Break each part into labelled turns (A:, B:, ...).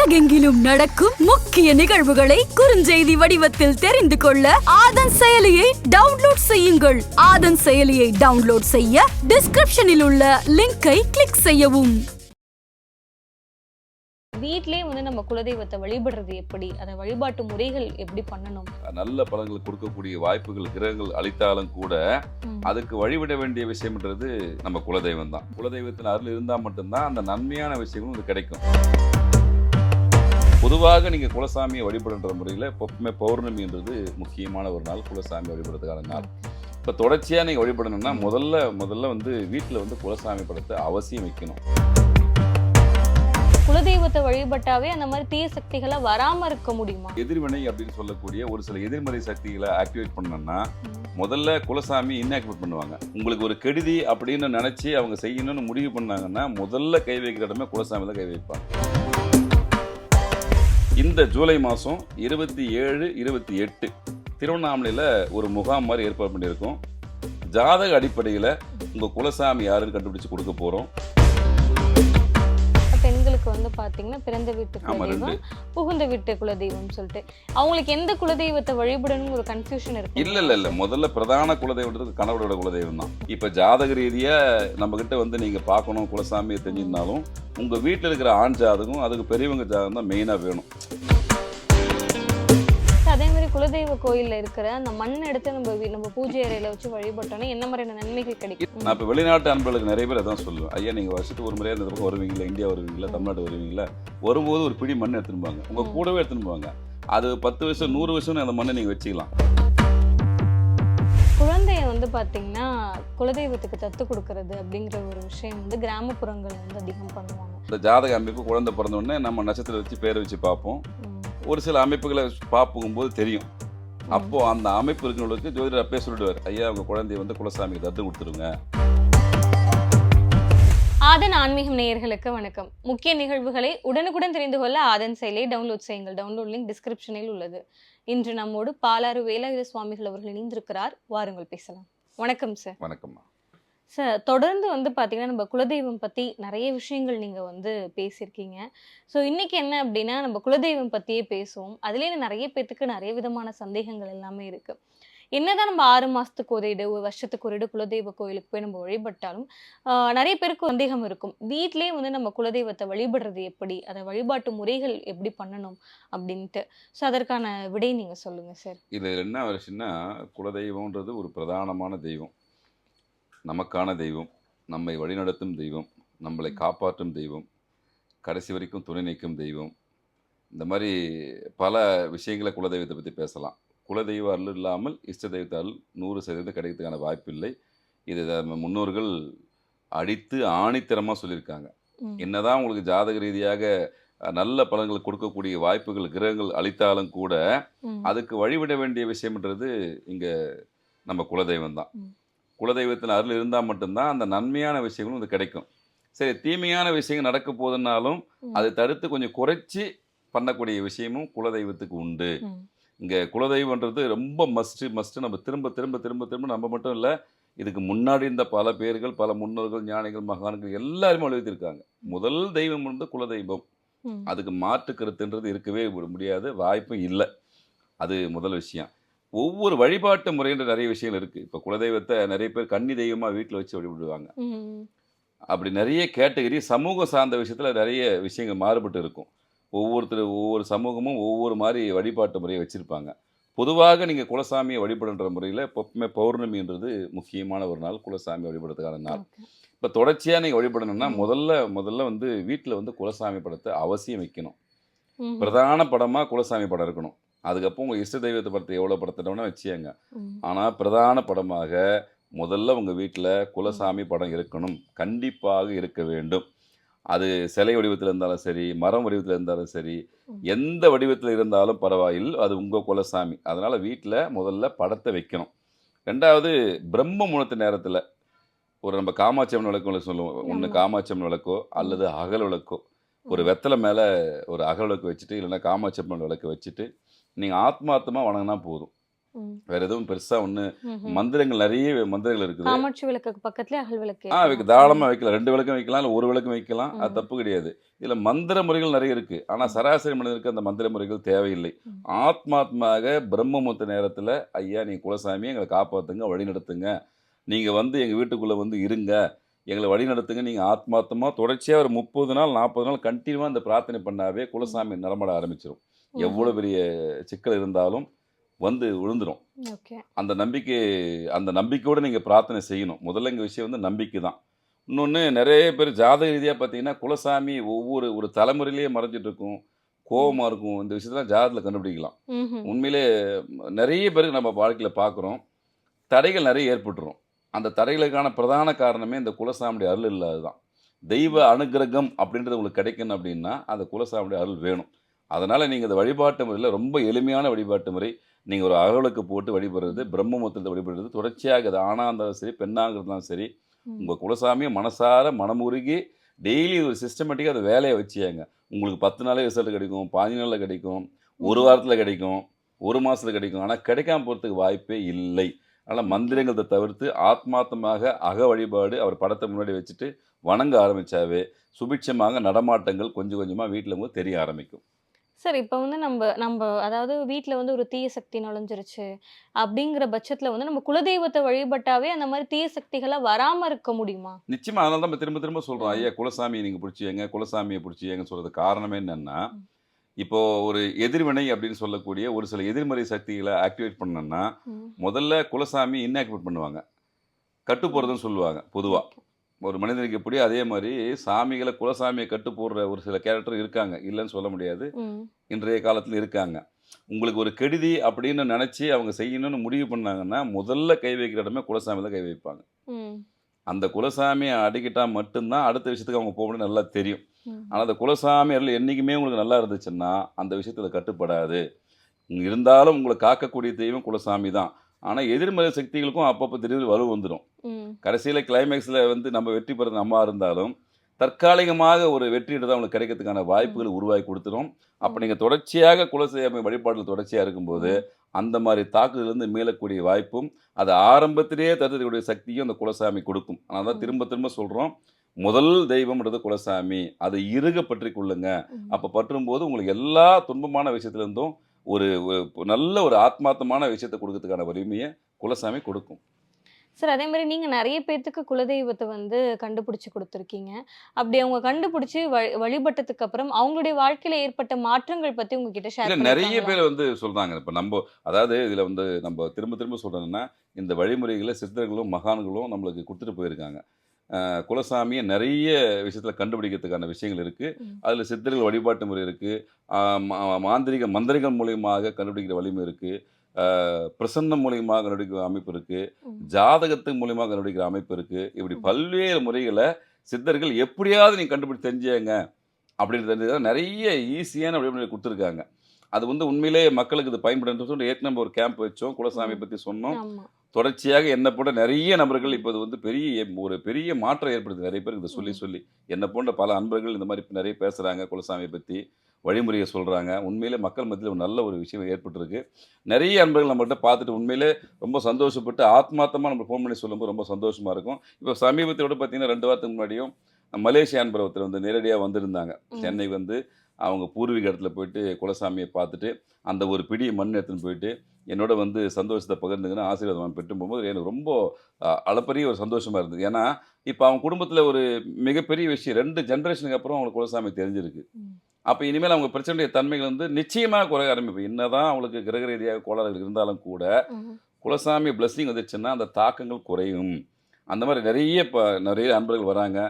A: உலகெங்கிலும் நடக்கும் முக்கிய நிகழ்வுகளை குறுஞ்செய்தி வடிவத்தில் தெரிந்து கொள்ள ஆதன் செயலியை டவுன்லோட் செய்யுங்கள். ஆதன் செயலியை டவுன்லோட் செய்ய டிஸ்கிரிப்ஷனில் உள்ள லிங்கை கிளிக் செய்யவும்.
B: வீட்லயே வந்து நம்ம குலதெய்வத்தை வழிபடுறது எப்படி? அந்த வழிபாட்டு முறைகள் எப்படி பண்ணணும்?
C: நல்ல பலன்கள் கொடுக்கக்கூடிய வாய்ப்புகள் கிரகங்கள் அளித்தாலும் கூட. அதுக்கு வழிவிட வேண்டிய விஷயம்ன்றது நம்ம குலதெய்வம் தான் குலதெய்வத்தின் அருள் இருந்தால் மட்டும்தான் அந்த நன்மையான விஷயங்களும் இது கிடைக்கும். பொதுவாக நீங்க குலசாமியை வழிபடுன்ற முறையில் எப்பவுமே பௌர்ணமின்றது முக்கியமான ஒரு நாள் குலசாமி வழிபடுறதுக்கான நாள். இப்போ தொடர்ச்சியாக நீங்கள் வழிபடணும்னா முதல்ல முதல்ல வந்து வீட்டில் வந்து குலசாமி படத்தை அவசியம் வைக்கணும்.
B: குலதெய்வத்தை வழிபட்டாவே அந்த மாதிரி தீய சக்திகளா வராம இருக்க முடியுமா?
C: எதிர்வினை அப்படின்னு சொல்லக்கூடிய ஒரு சில எதிர்மறை சக்திகளை ஆக்டிவேட் பண்ணணும்னா முதல்ல குலசாமி இன்ஆக்டிவேட் பண்ணுவாங்க. உங்களுக்கு ஒரு கெடுதி அப்படின்னு நினைச்சு அவங்க செய்யணும்னு முடிவு பண்ணாங்கன்னா முதல்ல கை வைக்கிற இடமே குலசாமி தான் கை வைப்பாங்க. இந்த ஜூலை மாதம் இருபத்தி ஏழு இருபத்தி எட்டு திருவண்ணாமலையில் ஒரு முகாம் மாதிரி ஏற்பாடு பண்ணியிருக்கோம். ஜாதக அடிப்படையில் உங்கள் குலசாமி யாருன்னு கண்டுபிடிச்சு கொடுக்க போகிறோம்
B: பெண்களுக்கு வந்து பாத்தீங்கன்னா பிறந்த வீட்டு குலதெய்வம் புகுந்த வீட்டு குலதெய்வம் சொல்லிட்டு. அவங்களுக்கு எந்த குலதெய்வத்தை வழிபடணும் ஒரு கன்ஃபியூஷன் இருக்கு?
C: இல்ல இல்ல இல்ல. முதல்ல பிரதான குலதெய்வம்ன்றது கணவரோட குலதெய்வம் தான் இப்ப ஜாதக ரீதியா நம்ம கிட்ட வந்து நீங்க பார்க்கணும் குலசாமியை தெரிஞ்சிருந்தாலும் உங்க வீட்டுல இருக்கிற ஆண் ஜாதகம் அதுக்கு பெரியவங்க ஜாதகம் தான் மெயினா வேணும்.
B: குலதெய்வ கோயில்ல இருக்கிற அந்த மண் எடுத்து நம்ம நம்ம பூஜை அறையில வச்சு வழிபட்டோம்னா என்ன மாதிரியான நன்மைகள் கிடைக்கும்?
C: நான் இப்ப வெளிநாட்டு அன்பர்களுக்கு நிறைய பேர் அதான் சொல்லுவேன். ஐயா நீங்க வருஷத்துக்கு ஒரு முறையா இந்த பக்கம் வருவீங்களா? இந்தியா வருவீங்களா? தமிழ்நாடு வருவீங்களா? வரும்போது ஒரு பிடி மண் எடுத்துன்னு போவாங்க உங்க
B: ம்.
C: கூடவே எடுத்துன்னு போவாங்க அது பத்து வருஷம் நூறு வருஷம் அந்த மண்ணை நீங்க வச்சுக்கலாம்.
B: குழந்தைய வந்து பாத்தீங்கன்னா குலதெய்வத்துக்கு தத்து கொடுக்கறது அப்படிங்கிற ஒரு விஷயம் வந்து கிராமப்புறங்கள்ல வந்து அதிகம் பண்ணுவாங்க.
C: இந்த ஜாதக அமைப்பு குழந்தை பிறந்த உடனே நம்ம நட்சத்திரம் வச்சு பேரை வச்சு பார்ப்போம். ஒரு சில அமைப்புகளை பார்க்கும்போது தெரியும். அப்போ அந்த அமைப்பு இருக்கிறவங்களுக்கு ஜோதிடர் அப்பயே சொல்லிடுவார். ஐயா உங்க குழந்தைய வந்து குலசாமிக்கு தத்து கொடுத்துருங்க.
B: ஆதன் ஆன்மீகம் நேயர்களுக்கு வணக்கம். முக்கிய நிகழ்வுகளை உடனுக்குடன் தெரிந்து கொள்ள ஆதன் செயலை டவுன்லோட் செய்யுங்கள். டவுன்லோட் லிங்க் டிஸ்கிரிப்ஷனில் உள்ளது. இன்று நம்மோடு பாலாறு வேலாயுத சுவாமிகள் அவர்கள் இணைந்திருக்கிறார். வாருங்கள் பேசலாம். வணக்கம் சார்.
C: வணக்கம்மா.
B: சார் தொடர்ந்து வந்து பார்த்திங்கன்னா நம்ம குலதெய்வம் பற்றி நிறைய விஷயங்கள் நீங்கள் வந்து பேசியிருக்கீங்க. ஸோ இன்னைக்கு என்ன அப்படின்னா நம்ம குலதெய்வம் பற்றியே பேசுவோம். அதுலேயே நிறைய பேர்த்துக்கு நிறைய விதமான சந்தேகங்கள் எல்லாமே இருக்குது என்னதான் நம்ம ஆறு மாதத்துக்கு ஒரு இடு ஒரு வருஷத்துக்கு ஒரு இடு குலதெய்வ கோயிலுக்கு போய் நம்ம வழிபட்டாலும் நிறைய பேருக்கு சந்தேகம் இருக்கும். வீட்டிலேயே வந்து நம்ம குலதெய்வத்தை வழிபடுறது எப்படி? அதை வழிபாட்டு முறைகள் எப்படி பண்ணணும்? அப்படின்ட்டு ஸோ அதற்கான விடை நீங்கள் சொல்லுங்கள் சார்.
C: இது என்ன விஷயம்னா குலதெய்வம்ன்றது ஒரு பிரதானமான தெய்வம். நமக்கான தெய்வம் நம்மை வழிநடத்தும் தெய்வம் நம்மளை காப்பாற்றும் தெய்வம் கடைசி வரைக்கும் துணை நிற்கும் தெய்வம் இந்த மாதிரி பல விஷயங்களை குலதெய்வத்தை பற்றி பேசலாம் குலதெய்வ அருள் இல்லாமல் இஷ்ட தெய்வத்த அருள் நூறு சதவீதம் கிடைக்கிறதுக்கான வாய்ப்பு இல்லை இது முன்னோர்கள் அடித்து ஆணித்தரமாக சொல்லியிருக்காங்க. என்னதான் உங்களுக்கு ஜாதக ரீதியாக நல்ல பலன்கள் கொடுக்கக்கூடிய வாய்ப்புகள் கிரகங்கள் அளித்தாலும் கூட. அதுக்கு வழிவிட வேண்டிய விஷயம்ன்றது இங்க நம்ம குலதெய்வம் தான். குலதெய்வத்தின் அருள் இருந்தால் மட்டும்தான் அந்த நன்மையான விஷயங்களும் இது கிடைக்கும் சரி தீமையான விஷயங்கள் நடக்க போதுனாலும். அதை தடுத்து கொஞ்சம் குறைச்சி பண்ணக்கூடிய விஷயமும் குலதெய்வத்துக்கு உண்டு. இங்க குலதெய்வன்றது ரொம்ப மஸ்ட் மஸ்ட் நம்ம திரும்ப திரும்ப திரும்ப திரும்ப நம்ம மட்டும் இல்லை இதுக்கு முன்னாடி இருந்த பல பேர்கள் பல முன்னோர்கள் ஞானிகள் மகான்கள் எல்லாருமே வலியுறுத்திருக்காங்க முதல் தெய்வம் வந்து குலதெய்வம். அதுக்கு மாற்று கருத்துன்றது இருக்கவே முடியாது வாய்ப்பும் இல்லை அது முதல் விஷயம் ஒவ்வொரு வழிபாட்டு முறைன்ற நிறைய விஷயங்கள் இருக்குது இப்போ குலதெய்வத்தை நிறைய பேர் கன்னி தெய்வமாக வீட்டில் வச்சு வழிபடுவாங்க. அப்படி நிறைய கேட்டகரி சமூகம் சார்ந்த விஷயத்தில் நிறைய விஷயங்கள் மாறுபட்டு இருக்கும் ஒவ்வொருத்தர் ஒவ்வொரு சமூகமும் ஒவ்வொரு மாதிரி வழிபாட்டு முறையை வச்சுருப்பாங்க பொதுவாக நீங்கள் குலசாமியை வழிபடுன்ற முறையில் எப்பவுமே பௌர்ணமின்றது முக்கியமான ஒரு நாள் குலசாமி வழிபடுறதுக்கான நாள். இப்போ தொடர்ச்சியாக நீங்கள் வழிபடணும்னா. முதல்ல முதல்ல வந்து வீட்டில் வந்து குலசாமி படத்தை அவசியம் வைக்கணும். பிரதான படமாக குலசாமி படம் இருக்கணும் அதுக்கப்புறம் உங்கள் இஷ்ட தெய்வத்தை படத்தை எவ்வளோ படத்திட்டோம்னா வச்சுங்க
B: ம்.
C: ஆனால் பிரதான படமாக முதல்ல உங்கள் வீட்டில் குலசாமி படம் இருக்கணும். கண்டிப்பாக இருக்க வேண்டும். அது சிலை வடிவத்தில் இருந்தாலும் சரி மரம் வடிவத்தில் இருந்தாலும் சரி. எந்த வடிவத்தில் இருந்தாலும் பரவாயில்லை அது உங்கள் குலசாமி. அதனால் வீட்டில் முதல்ல படத்தை வைக்கணும். ரெண்டாவது பிரம்ம முகூர்த்த நேரத்தில் ஒரு நம்ம காமாட்சி அம்மன் விளக்கு சொல்லுவோம். ஒன்று
B: ஆமா.
C: காமாட்சி அம்மன் விளக்கோ அல்லது அகல் விளக்கோ. ஒரு வெத்தலை மேலே ஒரு அகல் விளக்கு வச்சுட்டு இல்லைன்னா காமாட்சி அம்மன் விளக்கு வச்சுட்டு நீங்கள் ஆத்மார்த்தமாக வணங்கினா போதும். வேற எதுவும் பெருசா ஒண்ணு. மந்திரங்கள் நிறைய மந்திரங்கள் இருக்குது
B: காமாட்சி விளக்குக்கு பக்கத்துல அகல் விளக்கு
C: ஆ வைக்க. தாராளமா வைக்கலாம் ரெண்டு விளக்கும் வைக்கலாம் இல்லை ஒரு விளக்கும் வைக்கலாம் அது. தப்பு கிடையாது இதுல மந்திர முறைகள் நிறைய இருக்கு ஆனா சராசரி மனிதனுக்கு அந்த மந்திர முறைகள் தேவையில்லை. ஆத்மாத்மாக பிரம்மமுத்த நேரத்துல ஐயா நீங்க குலசாமி எங்களை காப்பாத்துங்க வழி நடத்துங்க நீங்க வந்து எங்க வீட்டுக்குள்ள வந்து இருங்க எங்களை வழி நடத்துங்க. நீங்க ஆத்மாத்தமா தொடர்ச்சியா ஒரு முப்பது நாள் நாற்பது நாள் கண்டினியூவா அந்த பிரார்த்தனை பண்ணாவே குலசாமி நடமாட ஆரம்பிச்சிடும்
B: ம்ஹும்.
C: எவ்வளவு பெரிய சிக்கல் இருந்தாலும் வந்து விழுந்துடும் அந்த நம்பிக்கை அந்த நம்பிக்கையோடு நீங்கள் பிரார்த்தனை செய்யணும். முதல்ல இங்கே விஷயம் வந்து நம்பிக்கை தான். இன்னொன்று நிறைய பேர் ஜாதக ரீதியாக பார்த்தீங்கன்னா குலசாமி ஒவ்வொரு ஒரு தலைமுறையிலேயே மறைஞ்சிட்டு இருக்கும் கோபமாக இருக்கும். இந்த விஷயத்தெல்லாம் ஜாதகத்தில் கண்டுபிடிக்கலாம். உண்மையிலே நிறைய பேருக்கு நம்ம வாழ்க்கையில் பார்க்குறோம் தடைகள் நிறைய ஏற்பட்டுரும். அந்த தடைகளுக்கான பிரதான காரணமே இந்த குலசாமியுடைய அருள் இல்லாது தான் தெய்வ அனுகிரகம் அப்படின்றது உங்களுக்கு கிடைக்கணும் அப்படின்னா அந்த குலசாமியுடைய அருள் வேணும். அதனால் நீங்கள் இந்த வழிபாட்டு முறையில் ரொம்ப எளிமையான வழிபாட்டு முறை நீங்கள் ஒரு அகவலுக்கு போட்டு வழிபடுறது பிரம்மமுத்திரத்தை வழிபடுறது தொடர்ச்சியாக அது ஆணாக இருந்தாலும் சரி பெண்ணாக இருந்தாலும் சரி. உங்கள் குலசாமியை மனசார மனமுருகி டெய்லி ஒரு சிஸ்டமேட்டிக்காக அது வேலையை வச்சியாங்க உங்களுக்கு பத்து நாளே ரிசல்ட் கிடைக்கும் பாஞ்சு நாளில் கிடைக்கும் ஒரு வாரத்தில் கிடைக்கும் ஒரு மாதத்தில் கிடைக்கும். ஆனால் கிடைக்காம போகிறதுக்கு வாய்ப்பே இல்லை. அதனால் மந்திரங்களை தவிர்த்து ஆத்மார்த்தமாக அக வழிபாடு அவர் படத்தை முன்னாடி வச்சுட்டு வணங்க ஆரம்பிச்சாவே சுபிட்சமாக நடமாட்டங்கள் கொஞ்சம் கொஞ்சமாக வீட்டில் தெரிய ஆரம்பிக்கும்
B: சார் இப்போ வந்து நம்ம நம்ம அதாவது வீட்டில் வந்து ஒரு தீய சக்தி நுழைஞ்சிருச்சு அப்படிங்கிற பட்சத்தில் வந்து நம்ம குலதெய்வத்தை வழிபட்டாவே அந்த மாதிரி தீய சக்திகளாக வராமல் இருக்க முடியுமா
C: நிச்சயமா அதனால தான் நம்ம திரும்ப திரும்ப சொல்கிறோம். ஐயா குலசாமியை நீங்கள் பிடிச்சியங்க குலசாமியை பிடிச்சியங்கன்னு சொல்கிறது காரணமே என்னென்னா. இப்போ ஒரு எதிர்வினை அப்படின்னு சொல்லக்கூடிய ஒரு சில எதிர்மறை சக்திகளை ஆக்டிவேட் பண்ணணும்னா
B: ம்.
C: முதல்ல குலசாமி இன்ஆக்டிவேட் பண்ணுவாங்க கட்டு போகிறதுன்னு சொல்லுவாங்க பொதுவாக ஒரு மனிதனுக்கு எப்படி அதே மாதிரி சாமிகளை குலசாமியை கட்டு போடுற ஒரு சில கேரக்டர் இருக்காங்க இல்லைன்னு சொல்ல முடியாது. இன்றைய காலத்தில் இருக்காங்க உங்களுக்கு ஒரு கெடுதி அப்படின்னு நினச்சி அவங்க செய்யணும்னு முடிவு பண்ணாங்கன்னா முதல்ல கை வைக்கிற இடமே குலசாமி தான் கை வைப்பாங்க. அந்த குலசாமியை அடிக்கிட்டா மட்டும்தான் அடுத்த விஷயத்துக்கு அவங்க போகணும்னு நல்லா தெரியும். ஆனால் அந்த குலசாமி அருள் என்றைக்குமே உங்களுக்கு நல்லா இருந்துச்சுன்னா அந்த விஷயத்தில் கட்டுப்படாது. இருந்தாலும் உங்களை காக்கக்கூடிய தெய்வம் குலசாமி தான். ஆனால் எதிர்மறை சக்திகளுக்கும் அப்பப்போ திடீர்னு வலு வந்துடும். கடைசியில் கிளைமேக்ஸில் வந்து நம்ம வெற்றி பெற நம்ம இருந்தாலும் தற்காலிகமாக ஒரு வெற்றிட்டு தான் உங்களுக்கு கிடைக்கிறதுக்கான வாய்ப்புகளை உருவாக்கி கொடுத்துரும். அப்போ நீங்கள் தொடர்ச்சியாக குலசாமி வழிபாட்டில் தொடர்ச்சியாக இருக்கும்போது அந்த மாதிரி தாக்குதலிருந்து மீளக்கூடிய வாய்ப்பும் அது ஆரம்பத்திலேயே தடுக்கக்கூடிய சக்தியும் அந்த குலசாமி கொடுக்கும். அதனால தான் திரும்ப திரும்ப சொல்கிறோம் முதல் தெய்வம்ன்றது குலசாமி. அதை இறுக பற்றி கொள்ளுங்க. அப்போ பற்றும்போது உங்களுக்கு எல்லா துன்பமான விஷயத்துலேருந்தும் ஒரு ஒரு நல்ல ஒரு ஆத்மார்த்தமான விஷயத்தை கொடுக்கறதுக்கான வலிமையை குலசாமி கொடுக்கும்.
B: சார் அதே மாதிரி நீங்க நிறைய பேர்த்துக்கு குலதெய்வத்தை வந்து கண்டுபிடிச்சு கொடுத்துருக்கீங்க. அப்படி அவங்க கண்டுபிடிச்சு வழி- வழிபட்டதுக்கு அப்புறம் அவங்களுடைய வாழ்க்கையில ஏற்பட்ட மாற்றங்கள் பத்தி உங்ககிட்ட ஷேர்
C: நிறைய பேர் வந்து சொல்கிறாங்க இப்போ நம்ம அதாவது இதில் வந்து நம்ம திரும்ப திரும்ப சொல்கிறோன்னா இந்த வழிமுறைகளை சித்தர்களும் மகான்களும் நம்மளுக்கு கொடுத்துட்டு போயிருக்காங்க. குலசாமியை நிறைய விஷயத்தில் கண்டுபிடிக்கிறதுக்கான விஷயங்கள் இருக்குது. அதில் சித்தர்கள் வழிபாட்டு முறை இருக்குது மாந்திரிக மந்திரிகள் மூலியமாக கண்டுபிடிக்கிற வலிமை இருக்குது பிரசன்னம் மூலியமாக கண்டுபிடிக்கிற அமைப்பு இருக்குது. ஜாதகத்து மூலியமாக கண்டுபிடிக்கிற அமைப்பு இருக்குது இப்படி. பல்வேறு முறைகளை சித்தர்கள் எப்படியாவது நீ கண்டுபிடிச்சு தெரிஞ்சுங்க அப்படின்றது நிறைய ஈஸியான வழிமுறை கொடுத்துருக்காங்க அது வந்து உண்மையிலேயே மக்களுக்கு இது பயன்படுன்னு சொல்லி ஏற்கனவே ஒரு கேம்ப் வச்சோம் குலசாமி. பற்றி சொன்னோம். தொடர்ச்சியாக என்னை போன்ற நிறைய நபர்கள் இப்போ இது வந்து பெரிய ஒரு பெரிய மாற்றம் ஏற்படுது. நிறைய பேருக்கு இதை சொல்லி. சொல்லி. என்னை போன்ற பல அன்பர்கள் இந்த மாதிரி நிறைய பேசுகிறாங்க குலசாமியை பற்றி வழிமுறையை சொல்கிறாங்க உண்மையிலே மக்கள் மத்தியில் ஒரு நல்ல ஒரு விஷயம் ஏற்பட்டிருக்கு. நிறைய அன்பர்கள் நம்மகிட்ட பார்த்துட்டு உண்மையிலே ரொம்ப சந்தோஷப்பட்டு ஆத்மார்த்தமாக நம்ம ஃபோன் பண்ணி சொல்லும்போது ரொம்ப சந்தோஷமாக இருக்கும். இப்போ சமீபத்தோட பார்த்தீங்கன்னா ரெண்டு வாரத்துக்கு முன்னாடியும் மலேசியா அன்பர் ஒருத்தர் வந்து நேரடியாக வந்திருந்தாங்க. சென்னை வந்து அவங்க பூர்வீக இடத்துல போயிட்டு குலசாமியை பார்த்துட்டு அந்த ஒரு பிடி மண் எடுத்துன்னு போயிட்டு என்னோட வந்து சந்தோஷத்தை பகிர்ந்துங்கன்னு ஆசீர்வாதம் பெற்று போகும்போது எனக்கு ரொம்ப அளப்பரிய ஒரு சந்தோஷமாக இருந்தது. ஏன்னா இப்போ அவங்க குடும்பத்தில் ஒரு மிகப்பெரிய விஷயம் ரெண்டு ஜென்ரேஷனுக்கு அப்புறம் அவங்களுக்கு குலசாமி தெரிஞ்சிருக்கு. அப்போ இனிமேல் அவங்க பிரச்சனையுடைய தன்மைகள் வந்து நிச்சயமாக குறைய ஆரம்பிக்கும். என்னதான் அவங்களுக்கு கிரக ரீதியாக கோளாறுகள் இருந்தாலும் கூட. குலசாமி பிளஸ்ஸிங் வந்துச்சுன்னா அந்த தாக்கங்கள் குறையும். அந்த மாதிரி நிறைய இப்போ நிறைய அன்பர்கள் வராங்க.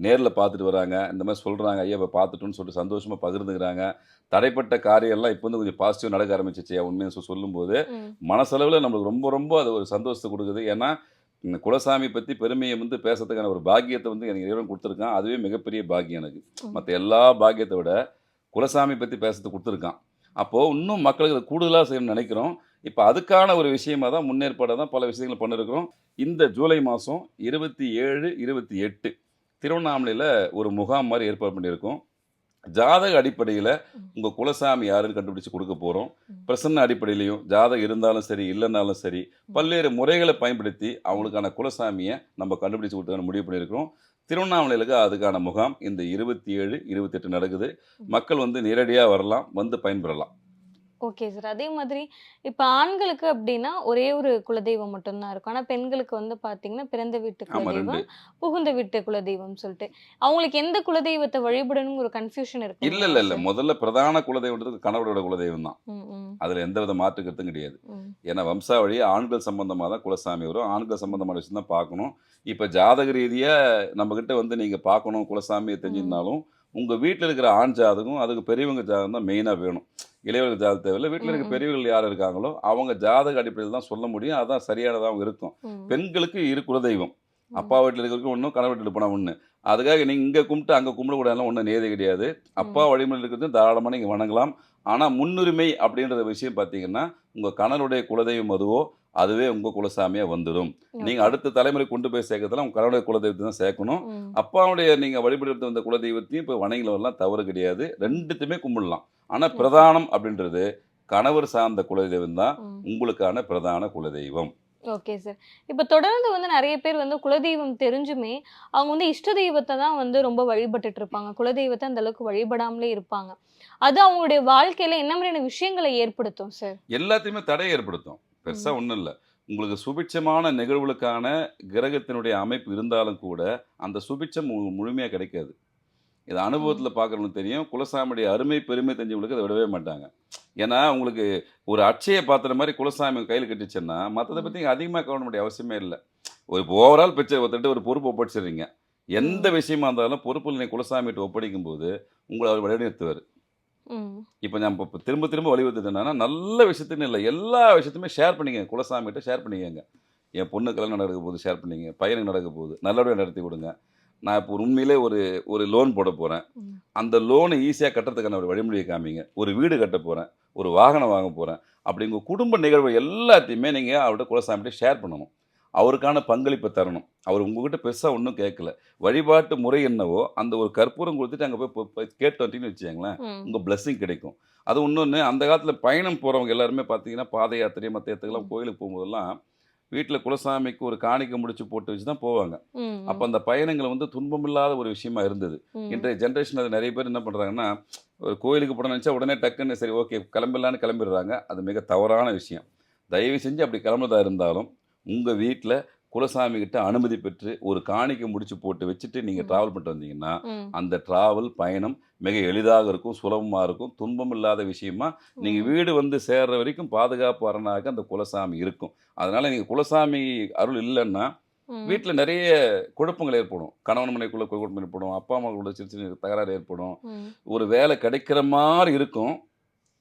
C: நேரில் பார்த்துட்டு வராங்க. இந்த மாதிரி சொல்கிறாங்க ஐயா இப்போ பார்த்துட்டோன்னு சொல்லிட்டு சந்தோஷமாக பகிர்ந்துக்கிறாங்க. தடைப்பட்ட காரியம் எல்லாம் இப்போ வந்து கொஞ்சம் பாசிட்டிவ் நடக்க ஆரம்பிச்சிச்சு உண்மையை சொ- சொல்லும்போது. மனசளவில் நம்மளுக்கு ரொம்ப ரொம்ப அது ஒரு சந்தோஷத்தை கொடுக்குது. ஏன்னா இந்த குலசாமி பற்றி பெருமையை வந்து பேசுறதுக்கான ஒரு பாக்கியத்தை வந்து எனக்கு இறைவன் கொடுத்துருக்கான். அதுவே மிகப்பெரிய பாக்கியம் எனக்கு. மற்ற எல்லா பாக்கியத்தை விட குலசாமி பற்றி பேசுறது கொடுத்துருக்கான். அப்போது இன்னும் மக்களுக்கு அதை கூடுதலாக செய்யணும்னு நினைக்கிறோம். இப்போ அதுக்கான ஒரு விஷயமா தான் முன்னேற்பாடாக தான் பல விஷயங்கள் பண்ணிருக்கிறோம். இந்த ஜூலை மாதம் இருபத்தி ஏழு இருபத்தி எட்டு திருவண்ணாமலையில் ஒரு முகாம் மாதிரி ஏற்பாடு பண்ணியிருக்கோம். ஜாதக அடிப்படையில் உங்கள் குலசாமி யாருன்னு கண்டுபிடிச்சு கொடுக்க போகிறோம். பிரசன்ன அடிப்படையிலையும் ஜாதகம் இருந்தாலும் சரி இல்லைனாலும் சரி பல்வேறு முறைகளை பயன்படுத்தி அவங்களுக்கான குலசாமியை நம்ம கண்டுபிடிச்சு கொடுத்தான முடிவு பண்ணியிருக்கிறோம். திருவண்ணாமலையிலுக்கு அதுக்கான முகாம். இந்த இருபத்தி ஏழு இருபத்தெட்டு நடக்குது. மக்கள் வந்து நேரடியாக வரலாம் வந்து பயன்பெறலாம்.
B: Okay sir. அதே மாதிரி இப்போ ஆண்களுக்கு அப்படின்னா ஒரே ஒரு குலதெய்வம் மட்டும்தான் இருக்கும். ஆனா பெண்களுக்கு வந்து பாத்தீங்கன்னா பிறந்த வீட்டு குலதெய்வம் புகுந்த வீட்டு குலதெய்வம் சொல்லிட்டு. அவங்களுக்கு எந்த குலதெய்வத்தை வழிபடணும் ஒரு கன்ஃபியூஷன் இருக்கு
C: இல்லை இல்லை இல்லை. முதல்ல பிரதான குலதெய்வன்றது கணவரோட குலதெய்வம் தான். அதில் எந்த வித மாற்று கருத்தும் கிடையாது ஏன்னா வம்சாவழியே ஆண்கள் சம்பந்தமாக தான் குலசாமி வரும். ஆண்கள் சம்பந்தமான விஷயம் தான் பார்க்கணும். இப்போ ஜாதக ரீதியாக நம்மக்கிட்ட வந்து நீங்கள் பார்க்கணும் குலசாமியை தெரிஞ்சிருந்தாலும் உங்கள் வீட்டில் இருக்கிற ஆண் ஜாதகம் அதுக்கு பெரியவங்க ஜாதகம் தான் மெயினாக வேணும். இளையவர்கள் ஜாதகம் தேவையில்லை வீட்டில் இருக்க. பெரியவர்கள் யார் இருக்காங்களோ அவங்க ஜாதக அடிப்படையில் தான் சொல்ல முடியும். அதான் சரியானதாகவும் இருக்கும். பெண்களுக்கு இரு குலதெய்வம். அப்பா வீட்டில் இருக்கிறதுக்கு ஒன்றும் கணவன் வீட்டில் போனால் ஒன்று அதுக்காக நீங்கள் இங்கே கும்பிட்டு அங்கே கும்பிடக்கூடாதுலாம் ஒன்றும் நேதி கிடையாது. அப்பா வழிமுறை இருக்கிறது தாராளமாக நீங்கள் வணங்கலாம். ஆனால் முன்னுரிமை அப்படின்ற விஷயம் பார்த்தீங்கன்னா உங்கள் கணவருடைய குலதெய்வம் அதுவோ அதுவே உங்கள் குலசாமியாக வந்துடும். நீங்கள் அடுத்த தலைமுறை கொண்டு போய் சேர்க்கறதுல உங்கள் கணவருடைய குலதெய்வத்தை தான் சேர்க்கணும். அப்பாவுடைய நீங்கள் வழிபடுத்த வந்த குலதெய்வத்தையும் இப்போ வணங்கில வரலாம் தவறு கிடையாது. ரெண்டுத்தையுமே கும்பிடலாம். ஆனால் பிரதானம் அப்படின்றது கணவர் சார்ந்த குலதெய்வம் தான் உங்களுக்கான பிரதான குலதெய்வம்.
B: Okay sir. இப்போ தொடர்ந்து வந்து நிறைய பேர் வந்து குலதெய்வம் தெரிஞ்சுமே அவங்க வந்து இஷ்ட தெய்வத்தை தான் வந்து ரொம்ப வழிபட்டுட்டு இருப்பாங்க. குலதெய்வத்தை அந்த அளவுக்கு வழிபடாமலே இருப்பாங்க. அது அவங்களுடைய வாழ்க்கையில என்ன மாதிரியான விஷயங்களை ஏற்படுத்தும் சார்?
C: எல்லாத்தையுமே தடை ஏற்படுத்தும். பெருசாக ஒன்றும் இல்லை. உங்களுக்கு சுபிட்சமான நிகழ்வுகளுக்கான கிரகத்தினுடைய அமைப்பு இருந்தாலும் கூட அந்த சுபிட்சம் முழுமையாக கிடைக்காது. இது அனுபவத்தில் பார்க்குறவங்களுக்கு தெரியும். குலசாமியுடைய அருமை பெருமை தெரிஞ்சவங்களுக்கு அதை விடவே மாட்டாங்க. ஏன்னா உங்களுக்கு ஒரு அட்சய பாத்திர மாதிரி குலசாமி கையில் கட்டிச்சுன்னா மற்றதை பற்றி அதிகமாக கவனம் வேண்டிய அவசியமே இல்லை. ஒரு ஓவரால் பிக்சர் ஒருத்தட்டு ஒரு பொறுப்பு ஒப்படைச்சிடுறீங்க. எந்த விஷயமா இருந்தாலும் பொறுப்புல நீங்கள் குலசாமிகிட்ட ஒப்படைக்கும் போது உங்களை அவர் வழிநடத்துவார்.
B: ம்
C: இப்போ நான் இப்போ திரும்ப திரும்ப வலியுறுத்துது என்னன்னா நல்ல விஷயத்துன்னு இல்லை. எல்லா விஷயத்தையுமே ஷேர் பண்ணிக்கங்க. குலசாமிகிட்ட ஷேர் பண்ணிக்கங்க. என் பொண்ணு கல்யாணம் நடக்க போகுது ஷேர் பண்ணிங்க பையனுக்கு நடக்க போகுது. நல்லபடியாக நடத்தி கொடுங்க. நான் இப்போ உண்மையிலே ஒரு ஒரு லோன் போட போகிறேன். அந்த லோனை ஈஸியாக கட்டுறதுக்கான ஒரு வழிமுறையை காமிங்க. ஒரு வீடு கட்ட போகிறேன் ஒரு வாகனம் வாங்க போகிறேன் அப்படி உங்கள் குடும்ப நிகழ்வு எல்லாத்தையுமே நீங்கள் அவர்கிட்ட குலசாமிகிட்ட ஷேர் பண்ணணும். அவருக்கான பங்களிப்பை தரணும். அவர் உங்ககிட்ட பெருசாக ஒன்றும் கேட்கல. வழிபாட்டு முறை என்னவோ அந்த ஒரு கற்பூரம் கொடுத்துட்டு அங்கே போய் கேட்டு வந்துட்டீங்கன்னு வச்சுக்கோங்களேன் உங்கள் பிளெஸ்ஸிங் கிடைக்கும். அது இன்னொன்று அந்த காலத்தில் பயணம் போகிறவங்க எல்லாருமே பார்த்தீங்கன்னா பாத யாத்திரை மற்ற இடத்துக்குலாம் கோயிலுக்கு போகும்போதெல்லாம் வீட்டில் குலசாமிக்கு ஒரு காணிக்கை முடிச்சு போட்டு வச்சு தான் போவாங்க அப்போ அந்த பயணங்கள் வந்து துன்பமில்லாத ஒரு விஷயமா இருந்தது. இன்றைய ஜென்ரேஷன் அது நிறைய பேர் என்ன பண்ணுறாங்கன்னா ஒரு கோயிலுக்கு போட நினச்சா உடனே டக்குன்னு சரி ஓகே கிளம்பிடலான்னு கிளம்பிடுறாங்க. அது மிக தவறான விஷயம். தயவு செஞ்சு அப்படி கிளம்புறதா இருந்தாலும் உங்கள் வீட்டில் குலசாமி கிட்ட அனுமதி பெற்று ஒரு காணிக்கை முடிச்சு போட்டு வச்சுட்டு நீங்கள். ட்ராவல் பண்ணிட்டு வந்தீங்கன்னா அந்த டிராவல் பயணம் மிக எளிதாக இருக்கும் சுலபமாக இருக்கும் துன்பம் இல்லாத விஷயமா நீங்கள் வீடு வந்து சேர்ற வரைக்கும் பாதுகாப்பு அரணாக அந்த குலசாமி இருக்கும். அதனால் நீங்கள் குலசாமி அருள் இல்லைன்னா வீட்டில் நிறைய குழப்பங்கள் ஏற்படும். கணவன் மனைக்குள்ள குழப்பம் ஏற்படும் அப்பா அம்மாவோட சின்ன சின்ன தகராறு ஏற்படும். ஒரு வேலை கிடைக்கிற மாதிரி இருக்கும்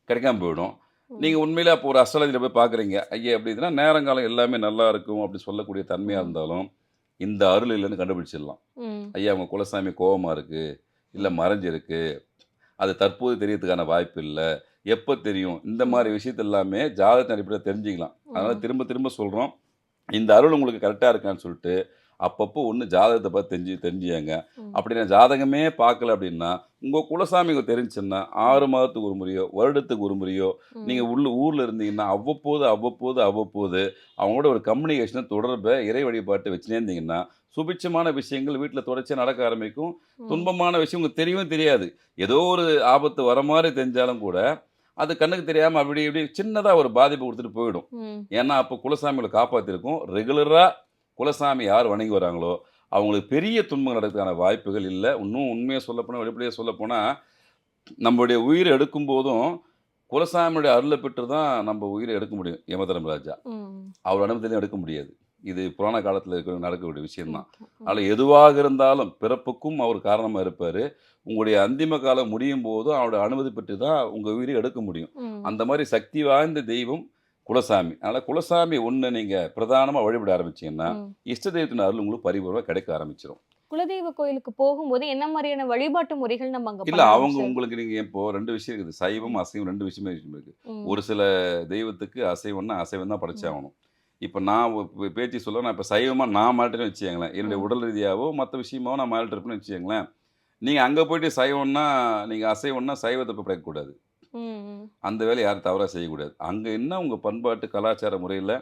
C: கிடைக்காம போயிடும். நீங்கள் உண்மையிலே அப்போ ஒரு அஸ்ட்ராலஜியில் போய் பார்க்குறீங்க ஐயா அப்படின்னா நேரங்காலம் எல்லாமே நல்லா இருக்கும் அப்படி சொல்லக்கூடிய தன்மையாக. இருந்தாலும் இந்த அருள் இல்லைன்னு கண்டுபிடிச்சிடலாம். ஐயா அவங்க குலசாமி கோபமாக இருக்குது இல்லை மறைஞ்சிருக்கு அது தற்போது தெரியறதுக்கான வாய்ப்பு இல்லை எப்போ தெரியும்? இந்த மாதிரி விஷயத்த எல்லாமே ஜாதகத்தின் அடிப்படையில் தெரிஞ்சுக்கலாம். அதனால் திரும்ப திரும்ப சொல்கிறோம் இந்த அருள் உங்களுக்கு கரெக்டாக இருக்கான்னு சொல்லிட்டு அப்பப்போ ஒன்று ஜாதகத்தை பார்த்து தெரிஞ்சு தெரிஞ்சுங்க. அப்படி நான் ஜாதகமே பார்க்கல அப்படின்னா உங்கள் குலசாமி உங்களுக்கு தெரிஞ்சுன்னா ஆறு மாதத்துக்கு ஒரு முறையோ வருடத்துக்கு ஒரு முறையோ. நீங்கள் உள்ள ஊரில் இருந்தீங்கன்னா அவ்வப்போது அவ்வப்போது அவ்வப்போது அவங்களோட ஒரு கம்யூனிகேஷனை தொடர்பை இறை வழிபாட்டு வச்சுனே இருந்தீங்கன்னா சுபிட்சமான விஷயங்கள் வீட்டில் தொடர்ச்சியாக நடக்க ஆரம்பிக்கும். துன்பமான விஷயம் உங்களுக்கு தெரியவும் தெரியாது ஏதோ ஒரு ஆபத்து வர மாதிரி தெரிஞ்சாலும் கூட அது கண்ணுக்கு தெரியாமல் அப்படி இப்படி சின்னதாக ஒரு பாதிப்பு கொடுத்துட்டு போயிடும் ஏன்னா அப்போ குலசாமிகளை காப்பாற்றிருக்கும் ரெகுலராக குலசாமி யார் வணங்கி வராங்களோ அவங்களுக்கு பெரிய துன்பம் நடக்கிறதுக்கான வாய்ப்புகள் இல்லை. இன்னும் உண்மையாக சொல்லப்போனால் வெளிப்படையாக சொல்லப்போனால் நம்மளுடைய உயிரை எடுக்கும் போதும் குலசாமியுடைய அருளை பெற்று தான் நம்ம உயிரை எடுக்க முடியும் யமதர்மராஜா அவர் அனுமதியிலும் எடுக்க முடியாது. இது புராண காலத்தில் இருக்கிற நடக்கக்கூடிய விஷயம்தான். அதில் எதுவாக இருந்தாலும் பிறப்புக்கும் அவர் காரணமாக இருப்பார். உங்களுடைய அந்திம காலம் முடியும் போதும் அவருடைய அனுமதி பெற்று தான் உங்கள் உயிரை எடுக்க முடியும். அந்த மாதிரி சக்தி வாய்ந்த தெய்வம் குலசாமி அதனால் குலசாமி ஒன்று நீங்கள் பிரதானமாக வழிபட ஆரம்பிச்சீங்கன்னா. இஷ்ட தெய்வத்தின் அருள் உங்களுக்கு பரிபூர்ணமாக கிடைக்க ஆரம்பிச்சிடும்
B: குலதெய்வ கோயிலுக்கு போகும்போது என்ன மாதிரியான வழிபாட்டு முறைகள் நம்ம அங்க
C: இல்லை அவங்க? உங்களுக்கு நீங்கள் இப்போ ரெண்டு விஷயம் இருக்குது சைவம் அசைவம் ரெண்டு விஷயமே விஷயம் இருக்குது. ஒரு சில தெய்வத்துக்கு அசைவம்னா அசைவம் தான் படைச்சாகணும் இப்போ நான் பேச்சு சொல்ல நான் இப்போ சைவமாக நான் மாட்டேன்னு வச்சுக்கங்களேன் என்னுடைய. உடல் ரீதியாவோ மற்ற விஷயமாவோ நான் மாறிட்டு இருப்பேன்னு வச்சுக்கங்களேன் நீங்கள் அங்கே போயிட்டு சைவம்னா நீங்கள் அசைவம்னா சைவத்தை போய் படைக்கக்கூடாது. அந்த வேலையை யாரும் தவறாக செய்யக்கூடாது. அங்கே என்ன உங்கள் பண்பாட்டு கலாச்சார முறையில்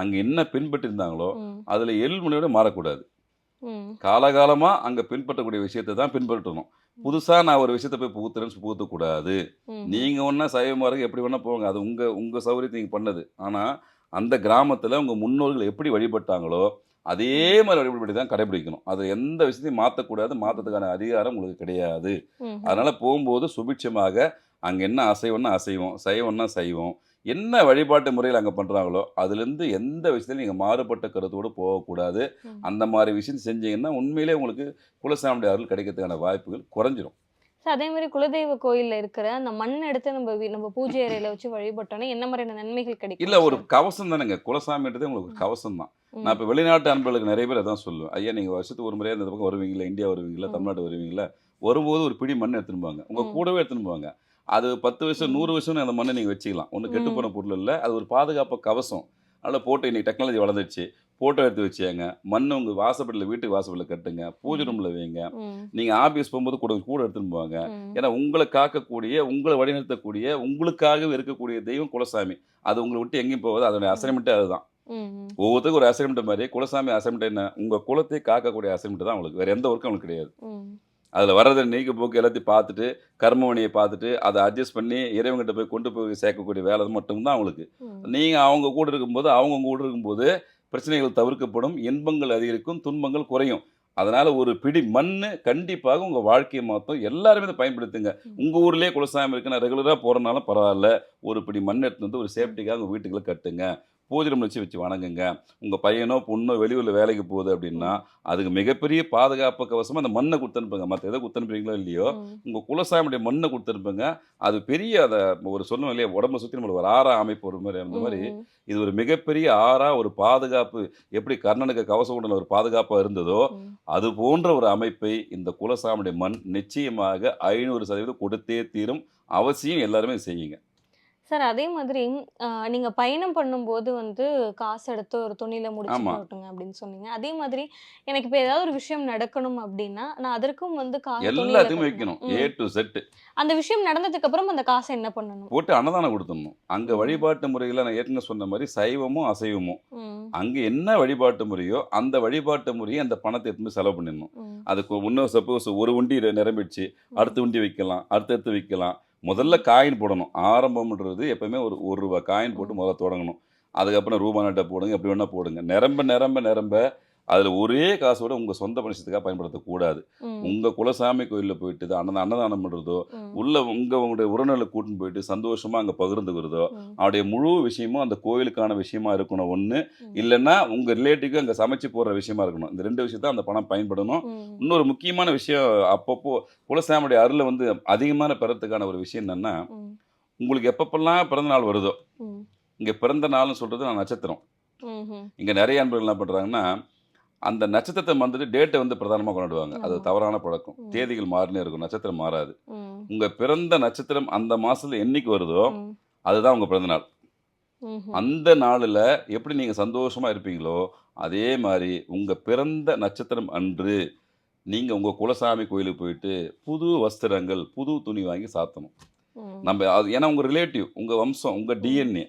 C: அங்கே என்ன பின்பற்றிருந்தாங்களோ அதில் எள்முனையோட மாறக்கூடாது. காலகாலமாக அங்கே பின்பற்றக்கூடிய விஷயத்தை தான் பின்பற்றணும். புதுசாக நான் ஒரு விஷயத்தை போய் புகுத்துறேன்னு புகுத்தக்கூடாது. நீங்கள் ஒன்றா சைவமாக இருக்கு எப்படி வேணால் போங்க. அது உங்கள் உங்கள் சௌகரியத்தை நீங்கள் பண்ணது. ஆனால் அந்த கிராமத்தில் உங்கள் முன்னோர்கள் எப்படி வழிபட்டாங்களோ அதே மாதிரி வழிபடி தான் கடைபிடிக்கணும். அது எந்த விஷயத்தையும் மாற்றக்கூடாது மாற்றத்துக்கான அதிகாரம் உங்களுக்கு கிடையாது. அதனால் போகும்போது சுபிட்சமாக அங்கே என்ன அசைவம்னா அசைவம் சைவம்னா சைவம் என்ன வழிபாட்டு முறையில் அங்கே பண்ணுறாங்களோ அதுலேருந்து எந்த விஷயத்துலையும் நீங்கள் மாறுபட்ட கருத்தோடு போகக்கூடாது. அந்த மாதிரி விஷயம் செஞ்சீங்கன்னா உண்மையிலே உங்களுக்கு குலசாமியுடைய அருள் கிடைக்கிறதுக்கான வாய்ப்புகள் குறைஞ்சிரும்
B: So, அதே மாதிரி குலதெய்வ கோயில்ல இருக்கிற அந்த மண் எடுத்து நம்ம நம்ம பூஜை அறையில வச்சு வழிபட்டோம்னா என்ன மாதிரியான நன்மைகள் கிடைக்கும்
C: இல்லை ஒரு? கவசம் தானேங்க குலசாமின்றது உங்களுக்கு ஒரு கவசம் தான். நான் இப்போ வெளிநாட்டு அன்பர்களுக்கு நிறைய பேர் அதான் சொல்லுவேன் ஐயா நீங்கள் வருஷத்துக்கு ஒரு முறையாக இந்த பக்கம் வருவீங்களா இந்தியா வருவீங்களா. தமிழ்நாடு வருவீங்களா வரும்போது ஒரு பிடி மண் எடுத்துன்னு போவாங்க உங்கள். கூடவே எடுத்துன்னு போவாங்க அது பத்து வருஷம். நூறு வருஷம் அந்த மண்ணை நீங்கள் வச்சுக்கலாம். ஒன்றும் கெட்டு. போன பொருள் இல்லை. அது ஒரு பாதுகாப்பு கவசம். அதில் போட்டு இன்னைக்கு டெக்னாலஜி வளர்ந்துருச்சு. ஃபோட்டோ எடுத்து வச்சுங்க மண் உங்கள் வாசப்படியில் வீட்டுக்கு வாசப்படியில் கட்டுங்க. பூஜை ரூமில் வைங்க. நீங்கள் ஆஃபீஸ் போகும்போது கூட கூட எடுத்துன்னு போவாங்க. ஏன்னா உங்களை காக்கக்கூடிய உங்களை வழிநடத்தக்கூடிய உங்களுக்காகவே இருக்கக்கூடிய தெய்வம் குலசாமி. அது உங்களை விட்டு எங்கேயும் போகாது. அதோடைய அசைன்மெண்ட்டே அதுதான். ஒவ்வொருத்தருக்கும் ஒரு அசைன்மெண்ட் மாதிரி. குலசாமி அசைன்மெண்ட் என்ன? உங்கள் குலத்தை காக்கக்கூடிய அசைன்மெண்ட் தான் உங்களுக்கு வேறு எந்த ஒர்க்கும் உங்களுக்கு கிடையாது. அதில் வர்றதை நீக்க போக்கு எல்லாத்தையும் பார்த்துட்டு கர்மவணியை பார்த்துட்டு அதை அட்ஜஸ்ட் பண்ணி இறைவன்கிட்ட போய் கொண்டு போய் சேர்க்கக்கூடிய வேலை மட்டும்தான் அவங்களுக்கு. நீங்கள் அவங்க கூட இருக்கும்போது அவங்க கூட இருக்கும்போது பிரச்சனைகள் தவிர்க்கப்படும் இன்பங்கள் அதிகரிக்கும் துன்பங்கள் குறையும். அதனால ஒரு பிடி மண் கண்டிப்பாக உங்கள் வாழ்க்கையை மாற்றும் எல்லாருமே இதை பயன்படுத்துங்க. உங்கள் ஊர்லேயே குலசாமி இருக்கு நான் ரெகுலராக போகிறனாலும் பரவாயில்ல. ஒரு பிடி மண் எடுத்து வந்து ஒரு சேஃப்டிக்காக உங்கள் வீட்டுக்குள்ள கட்டுங்க. பூஜை ரூம் வச்சு வணங்குங்க உங்கள் பையனோ பொண்ணோ வெளியூரில் வேலைக்கு போகுது அப்படின்னா அதுக்கு மிகப்பெரிய பாதுகாப்பு கவசமாக அந்த மண்ணை கொடுத்தனுப்புங்க மற்ற எதை கொடுத்தனுப்புறீங்களோ இல்லையோ. உங்கள் குலசாமியுடைய மண்ணை கொடுத்துருப்பேங்க அது பெரிய அதை ஒரு சொல்லணும் இல்லையா உடம்பை சுற்றி நம்மளுக்கு ஒரு ஆறா அமைப்பு ஒரு மாதிரி அந்த மாதிரி. இது ஒரு மிகப்பெரிய ஆறா ஒரு பாதுகாப்பு எப்படி கர்ணனுக்கு கவச உடல ஒரு பாதுகாப்பாக இருந்ததோ. அது போன்ற ஒரு அமைப்பை இந்த குலசாமியுடைய மண் நிச்சயமாக ஐநூறு சதவீதம் கொடுத்தே தீரும் அவசியம் எல்லாருமே செய்யுங்க
B: சார் அதே மாதிரி நீங்க பயணம் பண்ணும்போது வந்து காசு எடுத்து ஒரு துணியில முடிச்சு. போட்டுங்க அப்படின்னு சொன்னீங்க. அதே மாதிரி எனக்கு இப்ப ஏதாவது ஒரு விஷயம் நடக்கணும் அப்படின்னா நான் அதற்கும் வந்து காசு
C: எல்லாத்துக்கும். வைக்கணும். ஏ. டு செட்டு
B: அந்த விஷயம் நடந்ததுக்கு அப்புறம் அந்த காசை என்ன பண்ணணும்?
C: போட்டு அன்னதானம் கொடுத்துடணும். அங்கே வழிபாட்டு முறையில் நான் ஏற்கனவே சொன்ன மாதிரி சைவமும் அசைவமும். அங்கே என்ன வழிபாட்டு முறையோ அந்த வழிபாட்டு முறையை அந்த பணத்தை எடுத்து செலவு பண்ணிடணும். அதுக்கு இன்னும் சப்போஸ் ஒரு உண்டி நிரம்பிடுச்சு. அடுத்த உண்டி வைக்கலாம். அடுத்தடுத்து வைக்கலாம். முதல்ல காயின் போடணும். ஆரம்பம்ன்றது எப்பவுமே ஒரு ஒரு ரூபா காயின் போட்டு முதல்ல தொடங்கணும். அதுக்கப்புறம் ரூபா நட்டை போடுங்க எப்படி வேணால் போடுங்க. நிரம்ப நிரம்ப நிரம்ப அதில் ஒரே காசோட உங்கள் சொந்த பணிச்சத்துக்காக பயன்படுத்தக்கூடாது உங்கள் குலசாமி கோயிலில் போயிட்டு தான் அன்னதானம் பண்ணுறதோ உள்ள உங்கள் உங்களுடைய உறவுகளை கூட்டின்னு போயிட்டு சந்தோஷமாக அங்கே பகிர்ந்துக்கிறதோ அவருடைய முழு விஷயமும் அந்த கோயிலுக்கான விஷயமா இருக்கணும் ஒன்று. இல்லைன்னா உங்கள் ரிலேட்டிவ்க்கு அங்கே சமைச்சு போடுற விஷயமா இருக்கணும். இந்த ரெண்டு விஷயத்தான் அந்த பணம் பயன்படணும். இன்னொரு முக்கியமான விஷயம் அப்பப்போ குலசாமியுடைய அருளை வந்து அதிகமான பெறத்துக்கான ஒரு விஷயம் என்னன்னா உங்களுக்கு எப்பப்பெல்லாம் பிறந்த நாள் வருதோ இங்கே பிறந்த நாள்னு சொல்கிறது நான் நட்சத்திரம். இங்கே நிறைய அன்பர்கள் என்ன பண்ணுறாங்கன்னா அந்த நட்சத்திரத்தை வந்துட்டு டேட்டை வந்து பிரதானமாக கொண்டாடுவாங்க. அது. தவறான பழக்கம். தேதிகள் மாறினே இருக்கும். நட்சத்திரம் மாறாது. உங்கள் பிறந்த நட்சத்திரம் அந்த மாதத்தில் என்னைக்கு வருதோ அதுதான் உங்கள் பிறந்த நாள். அந்த நாளில் எப்படி நீங்கள் சந்தோஷமாக இருப்பீங்களோ அதே மாதிரி உங்கள் பிறந்த நட்சத்திரம் அன்று நீங்கள் உங்கள் குலசாமி கோயிலுக்கு போயிட்டு புது வஸ்திரங்கள் புது துணி வாங்கி சாத்தணும். நம்ம அது ஏன்னா உங்கள் ரிலேட்டிவ் உங்கள் வம்சம் உங்கள் டிஎன்ஏ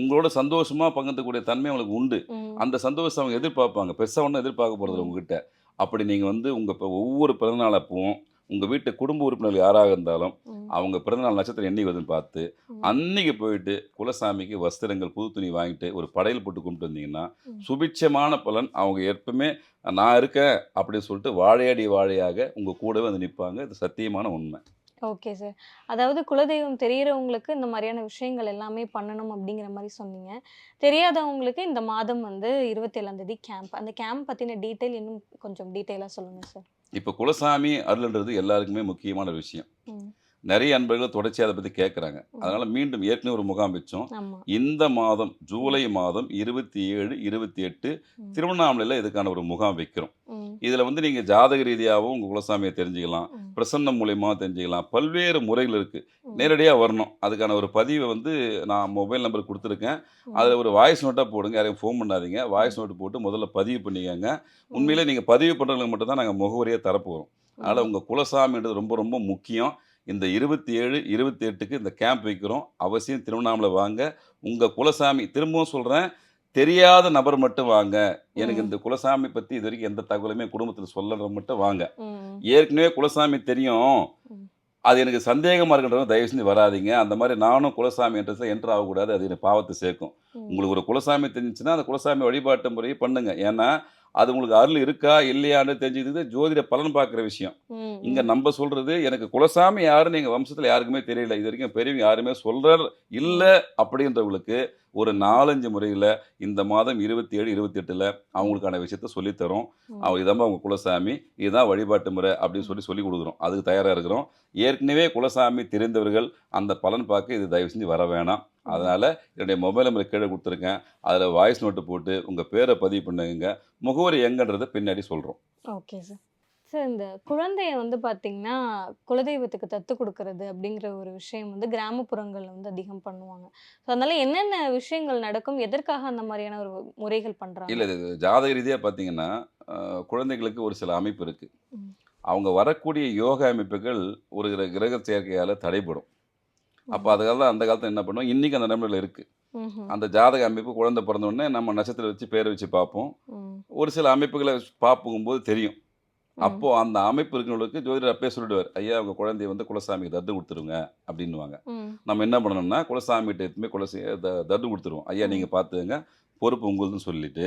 C: உங்களோட சந்தோஷமாக பங்கத்துக்கூடிய தன்மை அவங்களுக்கு உண்டு. அந்த சந்தோஷம் அவங்க எதிர்பார்ப்பாங்க. பெருசாக ஒன்றும் எதிர்பார்க்க போகிறது. உங்ககிட்ட. அப்படி நீங்கள் வந்து உங்கள் இப்போ ஒவ்வொரு பிறந்தநாள் அப்பவும் உங்கள் வீட்டு குடும்ப உறுப்பினர்கள் யாராக இருந்தாலும் அவங்க பிறந்தநாள் நட்சத்திரம் என்னைக்கு வருதுன்னு பார்த்து. அன்னைக்கு போயிட்டு குலசாமிக்கு வஸ்திரங்கள் புது துணி வாங்கிட்டு ஒரு படையல் போட்டு கும்பிட்டு வந்தீங்கன்னா. சுபிட்சமான பலன் அவங்க எப்பவுமே நான் இருக்கேன் அப்படின்னு சொல்லிட்டு வாழையடி வாழையாக உங்கள் கூடவே வந்து நிற்பாங்க இது சத்தியமான உண்மை.
B: Okay sir. அதாவது குலதெய்வம் தெரியறவங்களுக்கு இந்த மாதிரியான விஷயங்கள் எல்லாமே பண்ணணும் அப்படிங்கிற மாதிரி சொன்னீங்க. தெரியாதவங்களுக்கு இந்த மாதம் வந்து இருபத்தி ஏழாம் தேதி கேம்ப் அந்த கேம்ப் பத்தின டீட்டெயில் இன்னும் கொஞ்சம் டீட்டெயிலாக சொல்லுங்க சார்.
C: இப்போ குலசாமி அருள்ன்றது எல்லாருக்குமே முக்கியமான விஷயம். நிறைய அன்பர்கள் தொடர்ச்சியாக அதை பற்றி கேட்குறாங்க அதனால மீண்டும் ஏற்கனவே ஒரு முகாம் வச்சோம். இந்த மாதம் ஜூலை மாதம் இருபத்தி ஏழு இருபத்தி எட்டு. திருவண்ணாமலையில் இதுக்கான ஒரு முகாம் வைக்கிறோம். இதில் வந்து நீங்கள் ஜாதக ரீதியாகவும் உங்கள் குலசாமியை தெரிஞ்சுக்கலாம். பிரசன்னம் மூலயமா தெரிஞ்சுக்கலாம். பல்வேறு முறைகள் இருக்குது. நேரடியாக வரணும். அதுக்கான ஒரு பதிவை வந்து நான் மொபைல் நம்பர் கொடுத்துருக்கேன். அதில் ஒரு வாய்ஸ் நோட்டாக போடுங்க. யாரையும் ஃபோன் பண்ணாதீங்க. வாய்ஸ் நோட்டு போட்டு முதல்ல பதிவு பண்ணிக்கங்க. உண்மையிலே நீங்கள் பதிவு பண்ணுறவங்களுக்கு மட்டும் தான் நாங்கள் முகவரியை தரப்போகிறோம் அதனால் உங்கள் குலசாமின்றது ரொம்ப ரொம்ப முக்கியம். இந்த இருபத்தி ஏழு இருபத்தி எட்டுக்கு இந்த கேம்ப் வைக்கிறோம். அவசியம் திருவண்ணாமலை வாங்க. உங்கள் குலசாமி திரும்பவும் சொல்கிறேன் தெரியாத நபர் மட்டும் வாங்க எனக்கு. இந்த குலசாமி பற்றி இது வரைக்கும் எந்த தகவலுமே குடும்பத்தில் சொல்லற மட்டும் வாங்க. ஏற்கனவே குலசாமி தெரியும். அது எனக்கு சந்தேகமாக இருக்கின்றவங்க தயவு செஞ்சு வராதீங்க அந்த மாதிரி நானும் குலசாமி என்றதில் என்ட்ரு ஆகக்கூடாது அது எனக்கு பாவத்தை சேர்க்கும். உங்களுக்கு ஒரு குலசாமி தெரிஞ்சுச்சுன்னா அந்த குலசாமி வழிபாட்டு முறையை பண்ணுங்க ஏன்னா அது உங்களுக்கு அருள் இருக்கா இல்லையான்னு தெரிஞ்சுக்கிறது ஜோதிட பலன் பார்க்குற விஷயம். இங்க நம்ம சொல்றது எனக்கு குலசாமி யாருன்னு எங்க வம்சத்துல யாருக்குமே தெரியல இது வரைக்கும் பெரியவங்க யாருமே சொல்றார் இல்ல அப்படின்றவங்களுக்கு ஒரு நாலஞ்சு முறையில இந்த மாதம் இருபத்தி ஏழு இருபத்தி எட்டுல அவங்களுக்கான விஷயத்த சொல்லித்தரோம். அவங்க இதான் அவங்க குலசாமி இதுதான் வழிபாட்டு முறை அப்படின்னு சொல்லி சொல்லி கொடுக்குறோம். அதுக்கு தயாரா இருக்கிறோம். ஏற்கனவே குலசாமி தெரிந்தவர்கள் அந்த பலன் பார்க்க இது தயவு செஞ்சு வர வேணாம். அதனால என்னுடைய மொபைல் நம்பர் கீழே கொடுத்துருக்கேன். அதில் வாய்ஸ் நோட்டு போட்டு உங்கள் பேரை பதிவு பண்ணுங்க. முகவரி எங்கன்றதை பின்னாடி சொல்கிறோம்
B: ஓகே சார். சார் இந்த குழந்தைய வந்து பார்த்தீங்கன்னா குலதெய்வத்துக்கு தத்து கொடுக்கறது அப்படிங்கிற ஒரு விஷயம் வந்து கிராமப்புறங்கள்ல வந்து அதிகம் பண்ணுவாங்க. ஸோ அதனால என்னென்ன விஷயங்கள் நடக்கும்? எதற்காக அந்த மாதிரியான ஒரு முறைகள் பண்றாங்க?
C: இல்லை இது ஜாதக ரீதியாக பார்த்தீங்கன்னா குழந்தைகளுக்கு ஒரு சில அமைப்பு இருக்குது. அவங்க வரக்கூடிய யோக அமைப்புகள் ஒரு கிர- கிரக சேர்க்கையால் தடைப்படும் அப்போ அதுக்காக அந்த காலத்தில் என்ன பண்ணுவோம் இன்றைக்கி அந்த நம்பரில் இருக்குது. அந்த ஜாதக அமைப்பு குழந்தை பிறந்த உடனே நம்ம நட்சத்திரம் வச்சு பேரை வச்சு பார்ப்போம். ஒரு சில அமைப்புகளை பார்க்கும்போது தெரியும். அப்போ அந்த அமைப்பு இருக்கிறவங்களுக்கு ஜோதிடர் அப்பயே சொல்லிடுவார். ஐயா அவங்க குழந்தைய வந்து குலசாமிக்கு தத்து கொடுத்துருங்க அப்படின்னுவாங்க.
B: ம்.
C: நம்ம என்ன பண்ணணும்னா குலசாமிகிட்ட எடுத்துமே குலசி தத்து கொடுத்துருவோம். ஐயா. நீங்கள் பார்த்துங்க பொறுப்பு உங்களுதுன்னு சொல்லிட்டு.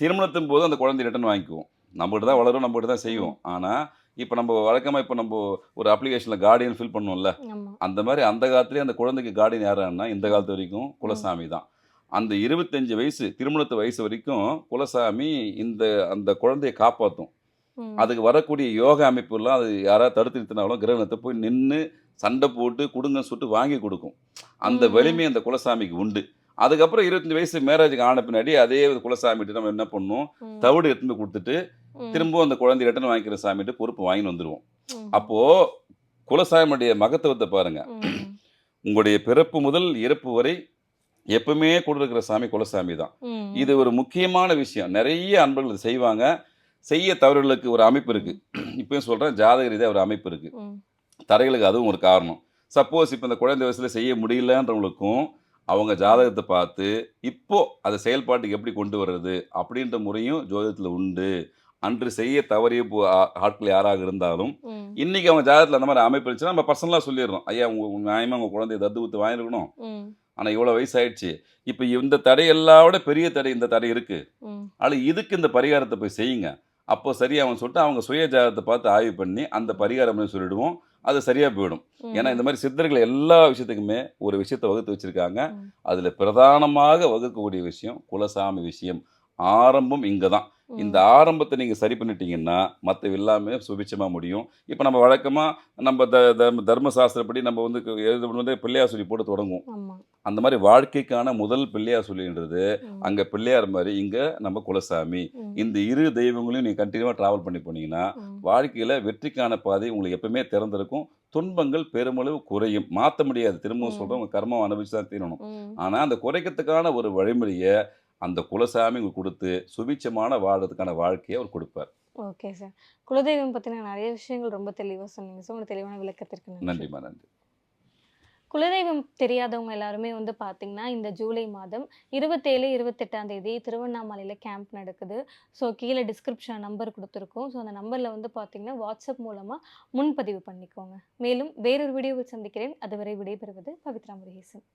C: திருமணத்தின் போது அந்த குழந்தை ரிட்டன் வாங்கிக்குவோம். நம்மகிட்ட தான் வளரும் நம்மகிட்ட தான் செய்வோம். ஆனால் இப்போ நம்ம வழக்கமாக இப்போ நம்ம ஒரு அப்ளிகேஷனில் கார்டியன் ஃபில் பண்ணுவோம்ல. அந்த மாதிரி அந்த காலத்துலேயே அந்த குழந்தைக்கு கார்டியன் யாருன்னா இந்த காலத்து வரைக்கும் குலசாமி தான். அந்த இருபத்தஞ்சு வயசு திருமணத்து வயசு வரைக்கும் குலசாமி இந்த அந்த குழந்தையை காப்பாற்றும். அதுக்கு வரக்கூடிய யோக அமைப்புலாம் அது யாராவது தடுத்து நிறுத்தினாலும் கிரகணத்தை போய் நின்று சண்டை போட்டு கொடுங்க சுட்டு வாங்கி கொடுக்கும் அந்த. வலிமை அந்த குலசாமிக்கு உண்டு அதுக்கப்புறம் இருபத்தஞ்சு வயசு மேரேஜுக்கு ஆன பின்னாடி அதே குலசாமிகிட்ட நம்ம என்ன பண்ணணும்
B: ம்.
C: தவிடு எடுத்துன்னு போய் கொடுத்துட்டு. திரும்பவும் அந்த குழந்தை ரிட்டன் வாங்கிக்கிற சாமிகிட்ட பொறுப்பு வாங்கின்னு வந்துருவோம்
B: ம்.
C: அப்போ குலசாமியுடைய மகத்துவத்தை பாருங்க. உங்களுடைய பிறப்பு முதல் இறப்பு வரை எப்பவுமே கூட இருக்கிற சாமி குலசாமி தான். இது ஒரு முக்கியமான விஷயம் நிறைய அன்பர்கள் செய்வாங்க செய்ய தவறுகளுக்கு ஒரு அமைப்பு இருக்கு. இப்பயும் சொல்றேன் ஜாதக ரீதியாக ஒரு அமைப்பு இருக்கு.
B: ம்.
C: தடைகளுக்கு அதுவும் ஒரு காரணம். சப்போஸ் இப்போ இந்த குழந்தை வயசுல செய்ய முடியலன்றவங்களுக்கும் அவங்க ஜாதகத்தை பார்த்து இப்போ அதை செயல்பாட்டுக்கு எப்படி கொண்டு வர்றது அப்படின்ற முறையும் ஜோதிடத்தில் உண்டு. அன்று செய்ய தவறிய ஆட்கள் யாராக இருந்தாலும். இன்னைக்கு அவங்க ஜாதகத்தில் அந்த மாதிரி அமைப்பு இருந்துச்சுன்னா நம்ம பர்சனலாக சொல்லிடுறோம். ஐயா உங்க நியாயமாக உங்கள் குழந்தைய தத்து ஊத்து வாங்கிருக்கணும். ஆனால் இவ்வளோ வயசாயிடுச்சு. இப்போ இந்த தடை எல்லாம் விட பெரிய தடை இந்த தடை இருக்கு.
B: ம்.
C: ஆனால் இதுக்கு இந்த பரிகாரத்தை போய் செய்யுங்க. அப்போ சரியா அவன் சொல்லிட்டு அவங்க சுய ஜாதகத்தை பார்த்து ஆய்வு பண்ணி அந்த பரிகாரம் சொல்லிடுவோம் அது சரியா போயிடும். ஏன்னா இந்த மாதிரி சித்தர்கள் எல்லா விஷயத்துக்குமே ஒரு விஷயத்தை வகுத்து வச்சிருக்காங்க. அதுல பிரதானமாக வகுக்கக்கூடிய விஷயம் குலசாமி விஷயம் ஆரம்பம் இங்கே தான். இந்த ஆரம்பத்தை நீங்கள் சரி பண்ணிட்டீங்கன்னா மற்ற எல்லாமே சுபிச்சமாக முடியும் இப்போ நம்ம வழக்கமாக நம்ம த தர்ம தர்மசாஸ்திரப்படி நம்ம வந்து எழுதும்போது பிள்ளையார் சொல்லி போட்டு தொடங்குவோம்
B: ஆமா
C: அந்த மாதிரி வாழ்க்கைக்கான முதல் பிள்ளையார் சொல்லின்றது. அங்கே பிள்ளையார் மாதிரி இங்கே நம்ம குலசாமி. இந்த இரு தெய்வங்களையும் நீங்கள் கண்டினியூவாக ட்ராவல் பண்ணி போனீங்கன்னா. வாழ்க்கையில் வெற்றிக்கான பாதை உங்களுக்கு எப்பவுமே திறந்திருக்கும் துன்பங்கள் பெருமளவு குறையும் மாற்ற முடியாது திரும்பவும்
B: ம்.
C: சொல்கிறேன் உங்கள் கர்மம் அனுபவிச்சு தான் தீரணும். ஆனால் அந்த குறைக்கிறதுக்கான ஒரு வழிமுறையை அந்த குலசாமி உங்களுக்கு கொடுத்து சுபிச்சமான வாழ்றதுக்கான வாழ்க்கையை அவர் கொடுப்பார்.
B: Okay sir. குலதெய்வம் பத்தின நிறைய விஷயங்கள் ரொம்ப தெளிவா சொன்னீங்க சார். உங்க தெளிவான விளக்கத்திற்கு நன்றி.
C: நன்றிம்மா நன்றி.
B: குலதெய்வம் தெரியாதவங்க எல்லாருமே வந்து பார்த்தீங்கன்னா இந்த ஜூலை மாதம் இருபத்தேழு இருபத்தெட்டாம் தேதி திருவண்ணாமலையில் கேம்ப் நடக்குது. ஸோ கீழே டிஸ்கிரிப்ஷன் நம்பர் கொடுத்துருக்கோம். ஸோ அந்த நம்பரில் வந்து பார்த்தீங்கன்னா வாட்ஸ்அப் மூலமாக முன்பதிவு பண்ணிக்கோங்க. மேலும் வேறொரு வீடியோவில் சந்திக்கிறேன். அதுவரை விடைபெறுவது பவித்ரா முருகேசன்.